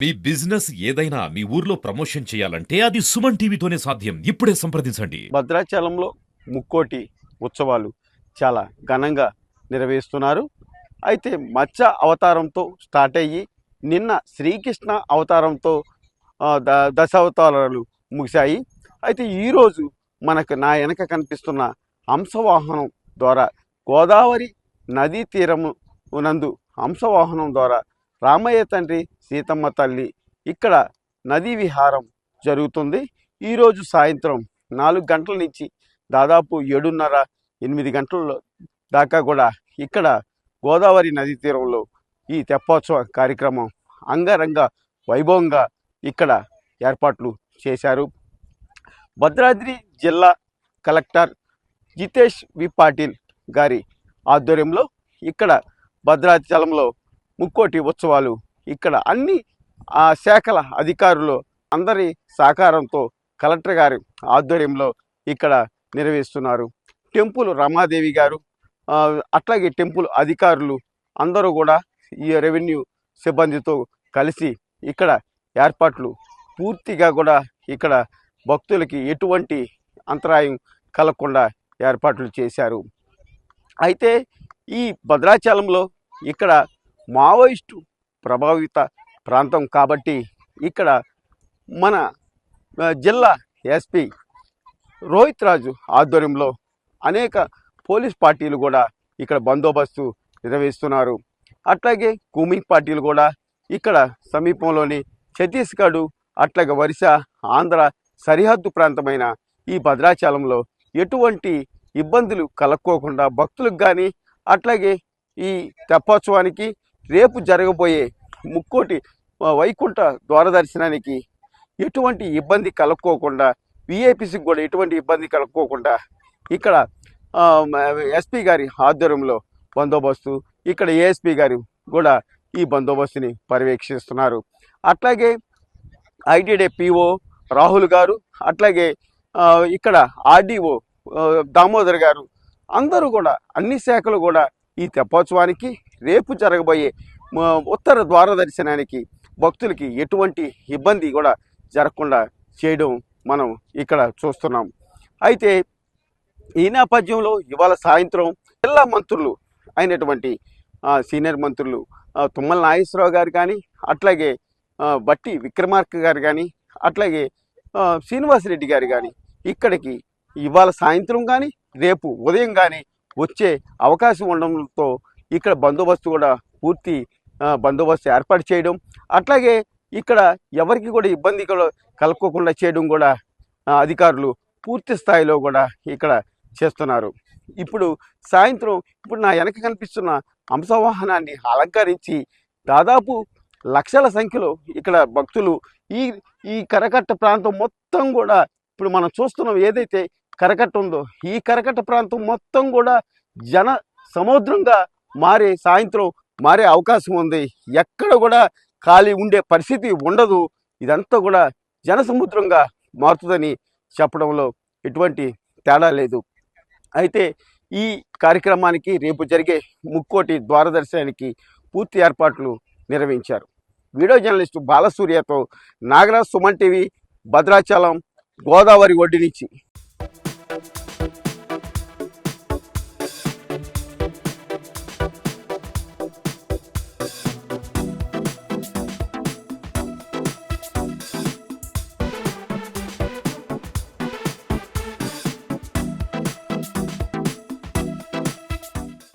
మీ business ఏదైనా మీ ఊర్లో promotion చేయాలంటే అది సుమన్ టీవీతోనే సాధ్యం. ఇప్పుడే సంప్రదించండి. భద్రాచలంలో ముక్కోటి ఉత్సవాలు చాలా ఘనంగా నిర్వహిస్తున్నారు. అయితే మత్స్య అవతారంతో స్టార్ట్ అయ్యి నిన్న శ్రీకృష్ణ అవతారంతో ద దశావతారాలు ముగిశాయి. అయితే ఈరోజు మనకు నా వెనక కనిపిస్తున్న హంసవాహనం ద్వారా గోదావరి నదీ తీరము నందు హంసవాహనం ద్వారా రామయ్య తండ్రి సీతమ్మ తల్లి ఇక్కడ నదీ విహారం జరుగుతుంది. ఈరోజు సాయంత్రం నాలుగు గంటల నుంచి దాదాపు ఏడున్నర ఎనిమిది గంటల దాకా కూడా ఇక్కడ గోదావరి నదీ తీరంలో ఈ తెప్పోత్సవ కార్యక్రమం అంగరంగ వైభవంగా ఇక్కడ ఏర్పాట్లు చేశారు. భద్రాద్రి జిల్లా కలెక్టర్ జితేష్ వి. పాటిల్ గారి ఆధ్వర్యంలో ఇక్కడ భద్రాచలంలో ముక్కోటి ఉత్సవాలు ఇక్కడ అన్ని ఆ శాఖల అధికారులు అందరి సహకారంతో కలెక్టర్ గారి ఆధ్వర్యంలో ఇక్కడ నిర్వహిస్తున్నారు. టెంపుల్ రమాదేవి గారు అట్లాగే టెంపుల్ అధికారులు అందరూ కూడా ఈ రెవెన్యూ సిబ్బందితో కలిసి ఇక్కడ ఏర్పాట్లు పూర్తిగా కూడా ఇక్కడ భక్తులకి ఎటువంటి అంతరాయం కలగకుండా ఏర్పాట్లు చేశారు. అయితే ఈ భద్రాచలంలో ఇక్కడ మావోయిస్టు ప్రభావిత ప్రాంతం కాబట్టి ఇక్కడ మన జిల్లా ఎస్పీ రోహిత్ రాజు ఆధ్వర్యంలో అనేక పోలీస్ పార్టీలు కూడా ఇక్కడ బందోబస్తు నిర్వహిస్తున్నారు. అట్లాగే కూమింగ్ పార్టీలు కూడా ఇక్కడ సమీపంలోని ఛత్తీస్గఢ్ అట్లాగే ఒరిస్సా ఆంధ్ర సరిహద్దు ప్రాంతమైన ఈ భద్రాచలంలో ఎటువంటి ఇబ్బందులు కలక్కోకుండా భక్తులకు కానీ అట్లాగే ఈ తెప్పోత్సవానికి రేపు జరగబోయే ముక్కోటి వైకుంఠ ద్వార దర్శనానికి ఎటువంటి ఇబ్బంది కలక్కోకుండా విఐపిసికి కూడా ఎటువంటి ఇబ్బంది కలుక్కోకుండా ఇక్కడ ఎస్పీ గారి ఆధ్వర్యంలో బందోబస్తు ఇక్కడ ఏఎస్పీ గారు కూడా ఈ బందోబస్తుని పర్యవేక్షిస్తున్నారు. అట్లాగే ఐటీడే పిఓ రాహుల్ గారు అట్లాగే ఇక్కడ ఆర్డీఓ దామోదర్ గారు అందరూ కూడా అన్ని శాఖలు కూడా ఈ తెప్పోత్సవానికి రేపు జరగబోయే ఉత్తర ద్వార దర్శనానికి భక్తులకి ఎటువంటి ఇబ్బంది కూడా జరగకుండా చేయడం మనం ఇక్కడ చూస్తున్నాం. అయితే ఈ నేపథ్యంలో ఇవాళ సాయంత్రం జిల్లా మంత్రులు అయినటువంటి సీనియర్ మంత్రులు తుమ్మల నాగేశ్వరరావు గారు కానీ అట్లాగే బట్టి విక్రమార్క గారు కానీ అట్లాగే శ్రీనివాసరెడ్డి గారు కానీ ఇక్కడికి ఇవాళ సాయంత్రం కానీ రేపు ఉదయం కానీ వచ్చే అవకాశం ఉండడంతో ఇక్కడ బందోబస్తు కూడా పూర్తి బందోబస్తు ఏర్పాటు చేయడం అట్లాగే ఇక్కడ ఎవరికి కూడా ఇబ్బంది కూడా చేయడం కూడా అధికారులు పూర్తి స్థాయిలో కూడా ఇక్కడ చేస్తున్నారు. ఇప్పుడు సాయంత్రం ఇప్పుడు నా వెనక కనిపిస్తున్న హంసవాహనాన్ని అలంకరించి దాదాపు లక్షల సంఖ్యలో ఇక్కడ భక్తులు ఈ ఈ కరకట్ట ప్రాంతం మొత్తం కూడా ఇప్పుడు మనం చూస్తున్నాం ఏదైతే కరకట్ట ఉందో ఈ కరకట్ట ప్రాంతం మొత్తం కూడా జన సముద్రంగా మారే సాయంత్రం మారే అవకాశం ఉంది. ఎక్కడ కూడా ఖాళీ ఉండే పరిస్థితి ఉండదు. ఇదంతా కూడా జన సముద్రంగా మారుతుందని చెప్పడంలో ఎటువంటి తేడా లేదు. అయితే ఈ కార్యక్రమానికి రేపు జరిగే ముక్కోటి ద్వారదర్శనానికి పూర్తి ఏర్పాట్లు నిర్వహించారు. వీడియో జర్నలిస్టు బాలసూర్యతో నాగరాజ్ సుమన్ టీవీ భద్రాచలం గోదావరి ఒడ్డు నుంచి.